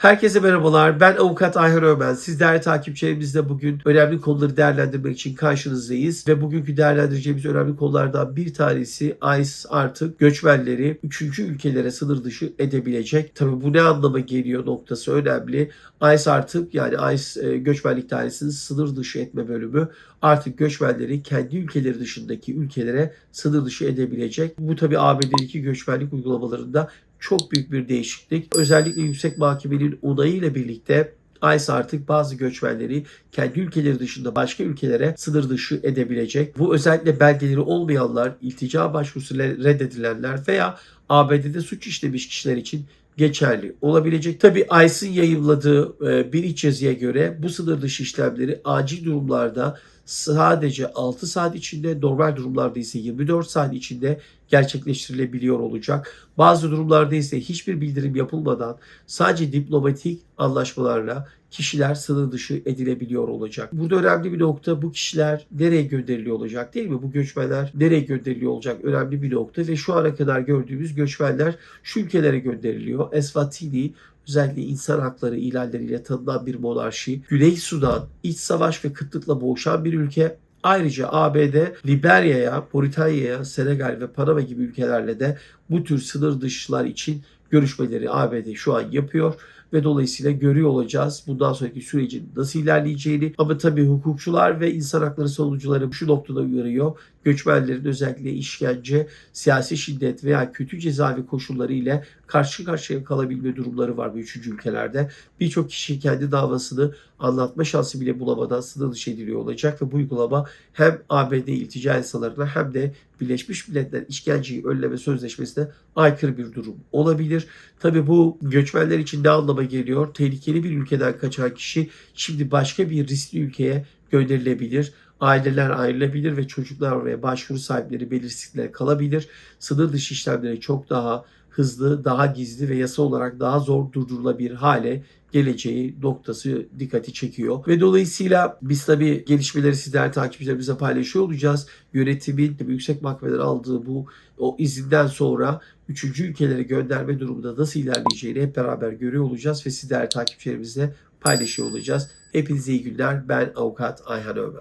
Herkese merhabalar. Ben avukat Ayhan Ömen. Siz takipçilerimizle bugün önemli konuları değerlendirmek için karşınızdayız. Ve bugünkü değerlendireceğimiz önemli konulardan bir tanesi ICE artık göçmenleri 3. ülkelere sınır dışı edebilecek. Tabi bu ne anlama geliyor noktası önemli. ICE artık yani ICE e, göçmenlik dairesinin sınır dışı etme bölümü artık göçmenleri kendi ülkeleri dışındaki ülkelere sınır dışı edebilecek. Bu tabi ABD'deki göçmenlik uygulamalarında çok büyük bir değişiklik. Özellikle yüksek mahkemenin onayıyla birlikte ICE artık bazı göçmenleri kendi ülkeleri dışında başka ülkelere sınır dışı edebilecek. Bu özellikle belgeleri olmayanlar, iltica başvurusu reddedilenler veya ABD'de suç işlemiş kişiler için geçerli olabilecek. Tabi ICE'ın yayımladığı e, bir iç yazıya göre bu sınır dışı işlemleri acil durumlarda sadece 6 saat içinde, normal durumlarda ise 24 saat içinde gerçekleştirilebiliyor olacak. Bazı durumlarda ise hiçbir bildirim yapılmadan sadece diplomatik anlaşmalarla kişiler sınır dışı edilebiliyor olacak. Burada önemli bir nokta bu kişiler nereye gönderiliyor olacak değil mi? Bu göçmenler nereye gönderiliyor olacak önemli bir nokta ve şu ana kadar gördüğümüz göçmenler şu ülkelere gönderiliyor. Eswatini özellikle insan hakları ihlalleriyle tanınan bir monarşi, Güney Sudan, iç savaş ve kıtlıkla boğuşan bir ülke, Ayrıca ABD, Liberya'ya, Moritanya'ya, Senegal ve Panama gibi ülkelerle de bu tür sınır dışlar için görüşmeleri ABD şu an yapıyor ve dolayısıyla görüyor olacağız bundan sonraki sürecin nasıl ilerleyeceğini. Ama tabii hukukçular ve insan hakları savunucuları şu noktada uyarıyor. Göçmenlerin özellikle işkence, siyasi şiddet veya kötü cezaevi koşulları ile karşı karşıya kalabilme durumları var bu üçüncü ülkelerde. Birçok kişi kendi davasını anlatma şansı bile bulamadan sınır dışı ediliyor olacak ve bu uygulama hem ABD iltica yasalarına hem de Birleşmiş Milletler İşkenceyi Önleme Sözleşmesi'ne aykırı bir durum olabilir. Tabii bu göçmenler için ne anlama geliyor? Tehlikeli bir ülkeden kaçan kişi şimdi başka bir riskli ülkeye gönderilebilir. Aileler ayrılabilir ve çocuklar ve başvuru sahipleri belirsizlikler kalabilir. Sınır dışı işlemleri çok daha hızlı, daha gizli ve yasa olarak daha zor durdurulabilir hale geleceği noktası dikkati çekiyor. Ve dolayısıyla biz tabii gelişmeleri sizler takipçilerimize paylaşıyor olacağız. Yönetimin yüksek mahkemeden aldığı bu o izinden sonra üçüncü ülkelere gönderme durumunda nasıl ilerleyeceğini hep beraber görüyor olacağız ve sizler takipçilerimizle paylaşıyor olacağız. Hepinize iyi günler. Ben avukat Ayhan Ömer.